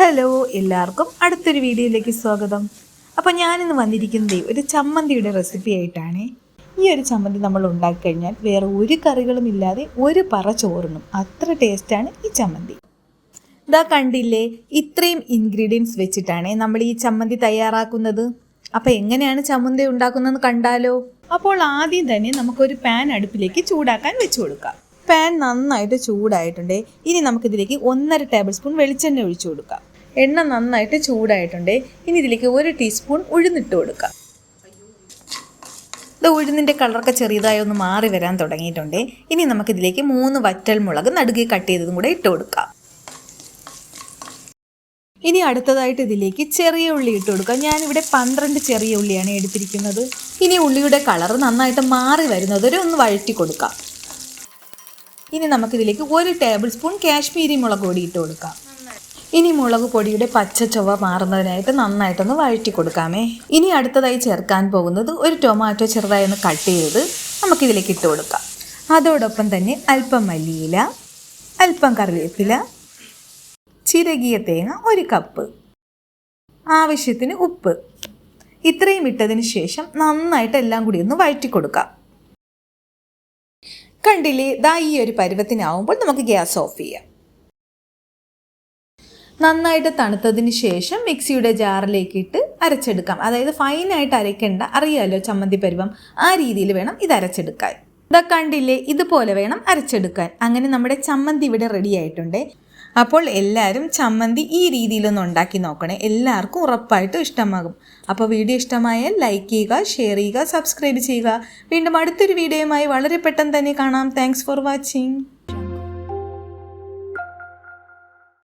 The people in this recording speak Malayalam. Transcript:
ഹലോ എല്ലാവർക്കും അടുത്തൊരു വീഡിയോയിലേക്ക് സ്വാഗതം. അപ്പോൾ ഞാനിന്ന് വന്നിരിക്കുന്നത് ഒരു ചമ്മന്തിയുടെ റെസിപ്പി ആയിട്ടാണ്. ഈ ഒരു ചമ്മന്തി നമ്മൾ ഉണ്ടാക്കി കഴിഞ്ഞാൽ വേറെ ഒരു കറികളും ഇല്ലാതെ ഒരു പറ ചോറിനും അത്ര ടേസ്റ്റാണ് ഈ ചമ്മന്തി. ഇതാ കണ്ടില്ലേ ഇത്രയും ഇൻഗ്രീഡിയൻസ് വെച്ചിട്ടാണ് നമ്മൾ ഈ ചമ്മന്തി തയ്യാറാക്കുന്നത്. അപ്പോൾ എങ്ങനെയാണ് ചമ്മന്തി ഉണ്ടാക്കുന്നതെന്ന് കണ്ടാലോ? അപ്പോൾ ആദ്യം തന്നെ നമുക്കൊരു പാൻ അടുപ്പിലേക്ക് ചൂടാക്കാൻ വെച്ച് കൊടുക്കാം. പാൻ നന്നായിട്ട് ചൂടായിട്ടുണ്ട്. ഇനി നമുക്കിതിലേക്ക് ഒന്നര ടേബിൾ സ്പൂൺ വെളിച്ചെണ്ണ ഒഴിച്ചു കൊടുക്കാം. എണ്ണ നന്നായിട്ട് ചൂടായിട്ടുണ്ട്. ഇനി ഇതിലേക്ക് ഒരു ടീസ്പൂൺ ഉഴുന്നിട്ട് കൊടുക്കാം. ഇത് ഉഴുന്നിന്റെ കളറൊക്കെ ചെറിയതായി ഒന്ന് മാറി വരാൻ തുടങ്ങിയിട്ടുണ്ട്. ഇനി നമുക്കിതിലേക്ക് മൂന്ന് വറ്റൽ മുളക് നടുകെ കട്ട് ചെയ്തതും കൂടെ ഇട്ട് കൊടുക്കാം. ഇനി അടുത്തതായിട്ട് ഇതിലേക്ക് ചെറിയ ഉള്ളി ഇട്ട് കൊടുക്കാം. ഞാനിവിടെ പന്ത്രണ്ട് ചെറിയ ഉള്ളിയാണ് എടുത്തിരിക്കുന്നത്. ഇനി ഉള്ളിയുടെ കളർ നന്നായിട്ട് മാറി വരുന്നത് വരെ ഒന്ന് വഴറ്റി കൊടുക്കാം. ഇനി നമുക്കിതിലേക്ക് ഒരു ടേബിൾ സ്പൂൺ കാശ്മീരി മുളക് കൂടി ഇട്ട് കൊടുക്കാം. ഇനി മുളക് പൊടിയുടെ പച്ച ചൊവ്വ മാറുന്നതിനായിട്ട് നന്നായിട്ടൊന്ന് വഴറ്റി കൊടുക്കാമേ. ഇനി അടുത്തതായി ചേർക്കാൻ പോകുന്നത് ഒരു ടൊമാറ്റോ ചെറുതായി ഒന്ന് കട്ട് ചെയ്തത് നമുക്കിതിലേക്ക് ഇട്ട് കൊടുക്കാം. അതോടൊപ്പം തന്നെ അല്പം മല്ലിയില അല്പം കറിവേപ്പില ചിരകിയ തേങ്ങ ഒരു കപ്പ്. ആവശ്യത്തിന് ഉപ്പ്. ഇത്രയും ഇട്ടതിന് ശേഷം നന്നായിട്ട് എല്ലാം കൂടി ഒന്ന് വഴറ്റി കൊടുക്കാം. കണ്ടില്ലേ ദാ ഈ ഒരു പരുവത്തിനാവുമ്പോൾ നമുക്ക് ഗ്യാസ് ഓഫ് ചെയ്യാം. നന്നായിട്ട് തണുത്തതിന് ശേഷം മിക്സിയുടെ ജാറിലേക്ക് ഇട്ട് അരച്ചെടുക്കാം. അതായത് ഫൈനായിട്ട് അരയ്ക്കേണ്ട അറിയാലോ ചമ്മന്തി പരുവം ആ രീതിയിൽ വേണം ഇത് അരച്ചെടുക്കാൻ. ഇതാ കണ്ടില്ലേ ഇതുപോലെ വേണം അരച്ചെടുക്കാൻ. അങ്ങനെ നമ്മുടെ ചമ്മന്തി ഇവിടെ റെഡി ആയിട്ടുണ്ട്. അപ്പോൾ എല്ലാവരും ചമ്മന്തി ഈ രീതിയിലൊന്ന് ഉണ്ടാക്കി നോക്കണേ. എല്ലാവർക്കും ഉറപ്പായിട്ടും ഇഷ്ടമാകും. അപ്പോൾ വീഡിയോ ഇഷ്ടമായാൽ ലൈക്ക് ചെയ്യുക ഷെയർ ചെയ്യുക സബ്സ്ക്രൈബ് ചെയ്യുക. വീണ്ടും അടുത്തൊരു വീഡിയോയുമായി വളരെ പെട്ടെന്ന് തന്നെ കാണാം. Thanks for watching